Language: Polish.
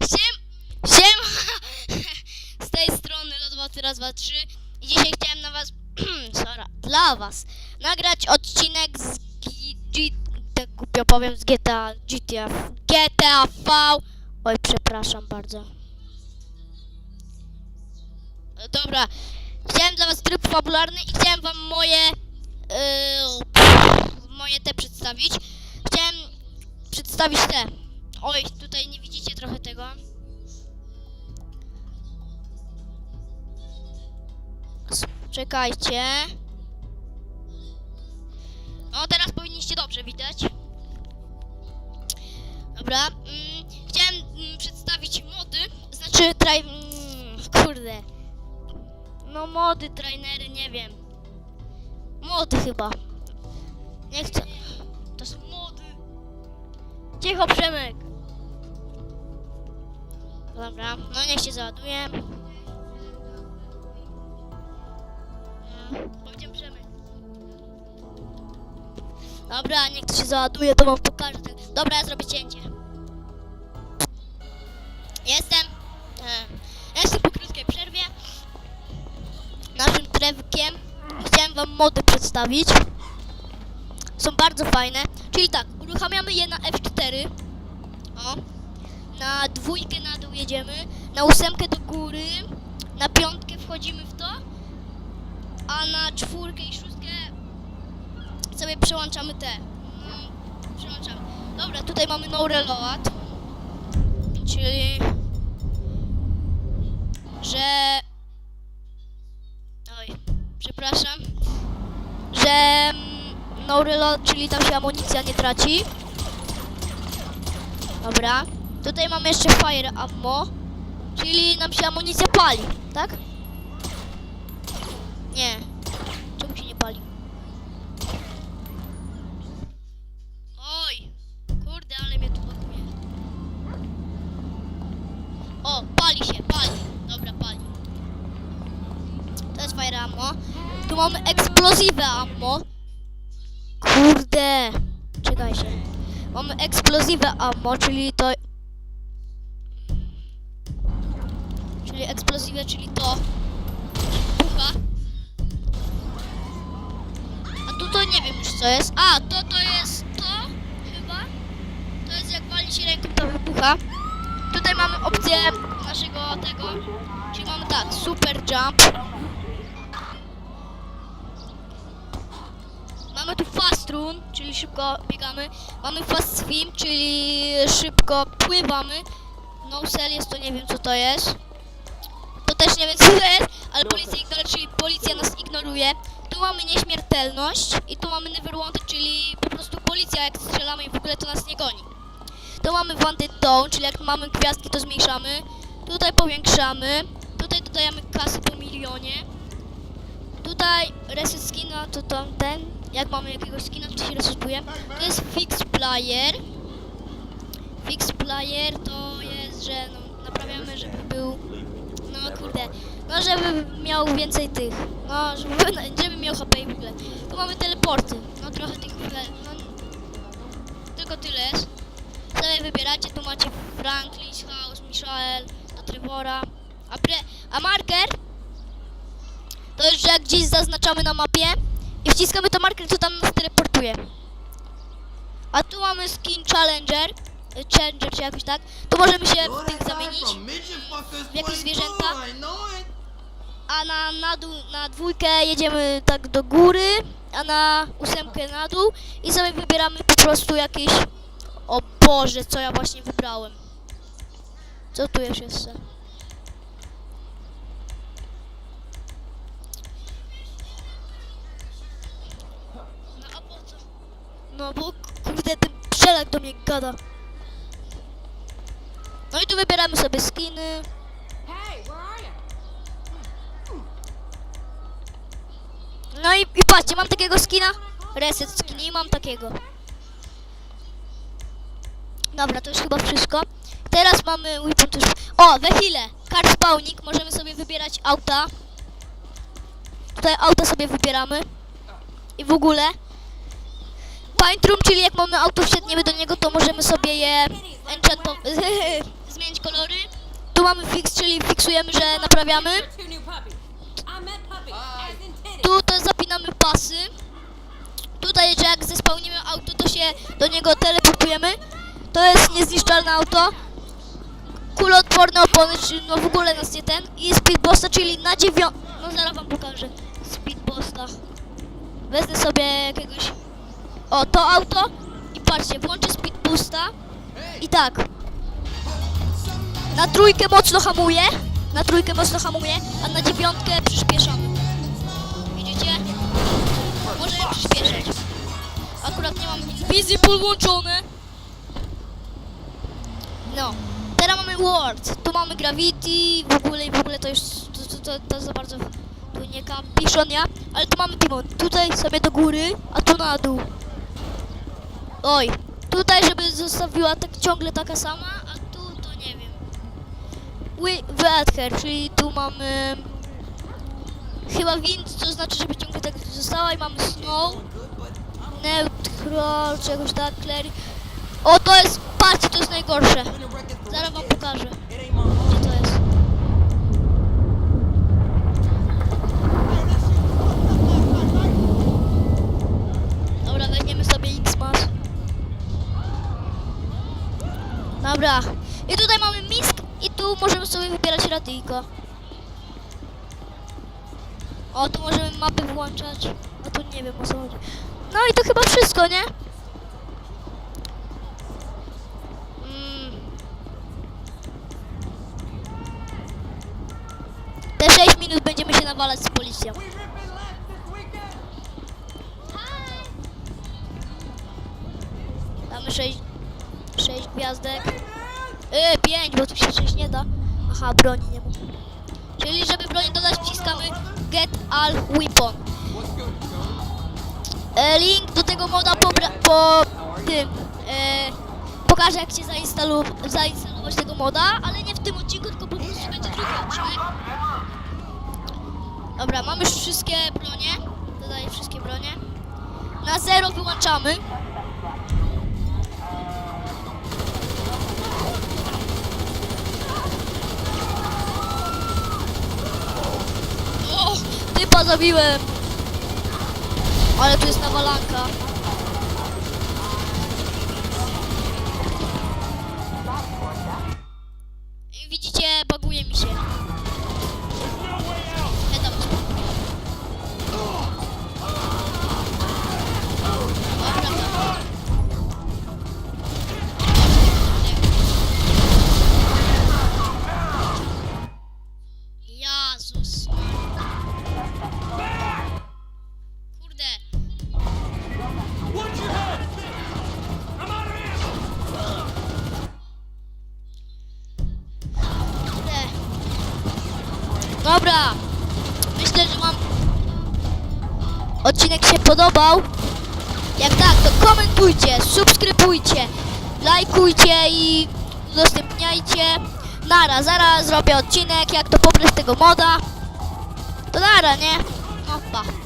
Siem, siem, z tej strony Lodwoty raz, dwa, trzy i dzisiaj chciałem na was, sorry, dla was nagrać odcinek z G, G tak głupio powiem, z GTA, GTA, GTA V, oj przepraszam bardzo. Dobra, chciałem dla was tryb fabularny i chciałem wam moje, yy, moje te przedstawić. Chciałem przedstawić te. Oj, tutaj nie widzicie trochę tego. Czekajcie. No, teraz powinniście dobrze widać. Dobra. Mm, chciałem mm, przedstawić mody. Znaczy, traj... Mm, kurde. No, mody, trainery, nie wiem. Mody chyba. Nie chcę. Cicho, Przemek. Dobra, no niech się załaduje. Powiedziałem Przemek. Dobra, niech to się załaduje, to wam pokażę. Dobra, ja zrobię cięcie. Jestem. E, jestem po krótkiej przerwie. Naszym trewkiem. Chciałem wam mody przedstawić. Są bardzo fajne. Czyli tak, uruchamiamy je na F4. O. Na dwójkę na dół jedziemy. Na ósemkę do góry. Na piątkę wchodzimy w to. A na czwórkę i szóstkę sobie przełączamy te. Mm, przełączamy. Dobra, tutaj mamy no reload. Czyli że oj, przepraszam, no reload, czyli tam się amunicja nie traci. Dobra. Tutaj mamy jeszcze fire ammo, czyli nam się amunicja pali, tak? Nie. Czemu się nie pali? Oj, kurde, ale mnie tu blokuje. O, pali się, pali. Dobra, pali. To jest fire ammo. Tu mamy eksplozywne ammo. Mamy eksplozywne ammo, czyli to... Czyli eksplozywne, czyli to... Pucha. A tu to nie wiem już co jest. A, to to jest to chyba. To jest jak wali się ręką, to wybucha. Tutaj mamy opcję naszego tego. Czyli mamy tak, super jump. Mamy tu fast run, czyli szybko biegamy. Mamy fast swim, czyli szybko pływamy. No cell jest to nie wiem co to jest. To też nie wiem co to jest, ale policja ignoruje, czyli policja nas ignoruje. Tu mamy nieśmiertelność i tu mamy never wanted, czyli po prostu policja jak strzelamy i w ogóle to nas nie goni. Tu mamy wanted down, czyli jak mamy gwiazdki to zmniejszamy. Tutaj powiększamy. Tutaj dodajemy kasy po milionie. Tutaj reset skina to tam ten. Jak mamy jakiegoś skina, to się resetuje. To jest fix player. Fix player to jest, że no, naprawiamy, żeby był. No kurde. No żeby miał więcej tych. No, żeby, żeby miał HP i w ogóle. Tu mamy teleporty. No trochę tych. No, tylko tyle jest. Sobie wybieracie, tu macie Franklin's House, Michael, do Trevora. A, pre, a marker to już jak gdzieś zaznaczamy na mapie i wciskamy to marker, to tam nas teleportuje. A tu mamy skin Challenger, y, Changer czy jakoś tak. Tu możemy się w tych zamienić. w jakieś zwierzęta? A na, na dół, na dwójkę jedziemy tak do góry, a na ósemkę na dół i sobie wybieramy po prostu jakieś... O Boże, co ja właśnie wybrałem. Co tu jeszcze jest? No bo kurde ten przelak do mnie gada. No i tu wybieramy sobie skiny. No i, i patrzcie, mam takiego skina. Reset skin i mam takiego. Dobra, to już chyba wszystko. Teraz mamy weapon już... O, we chwilę. Car spawning. Możemy sobie wybierać auta. Tutaj auta sobie wybieramy. I w ogóle. Paint room, czyli jak mamy auto, wsiadniemy do niego, to możemy sobie je zmienić kolory. mamy fix, czyli fiksujemy, że naprawiamy. Tutaj zapinamy pasy. Tutaj, że jak zespełnimy auto, to się do niego teleportujemy. To jest niezniszczalne auto. Kuloodporne opony, czyli no w ogóle nas nie ten. I speedbosta, czyli na dziewią... No zaraz wam pokażę. Speedbosta. Wezmę sobie jakiegoś... O, to auto. I patrzcie, włączę speedboosta. I tak. Na trójkę mocno hamuje. Na trójkę mocno hamuje, a na dziewiątkę przyspieszamy. Widzicie? Możemy przyspieszyć. Akurat nie mam Visible włączone. No. Teraz mamy World. Tu mamy Gravity. W ogóle i w ogóle to już to, to, to, to za bardzo tu nie ja. Ale tu mamy Timon. Tutaj sobie do góry, a tu na dół. Oj. Tutaj, żeby zostawiła tak ciągle taka sama, a tu to nie wiem. Wi- Weather, czyli tu mamy chyba wind, co znaczy, żeby ciągle tak została i mamy snow, neutral, czy jakoś tak, clear. O, to jest, patrzcie, to jest najgorsze. Zaraz wam pokażę, Dobra. I tutaj mamy misk i tu możemy sobie wybierać radyjko. O, tu możemy mapy włączać. A tu nie wiem o co chodzi. No i to chyba wszystko, nie? Mm. Te 6 minut będziemy się nawalać z policją. Damy 6, 6 gwiazdek. Yy, 5, bo tu się 6 nie da. Aha, broni nie ma. Czyli żeby broni dodać wciskamy Get All Weapon. E, link do tego moda po, po tym. E, pokażę jak się zainstalu- zainstalować tego moda, ale nie w tym odcinku, tylko po prostu będzie drugi odcinek. Dobra, mamy już wszystkie bronie. Dodaję wszystkie bronie. Na zero wyłączamy. Typa zabiłem. Ale tu jest nawalanka. Dobra. Myślę, że wam odcinek się podobał. Jak tak, to komentujcie, subskrybujcie, lajkujcie i udostępniajcie. Nara, zaraz zrobię odcinek, jak to pobrać tego moda. To nara, nie? No pa.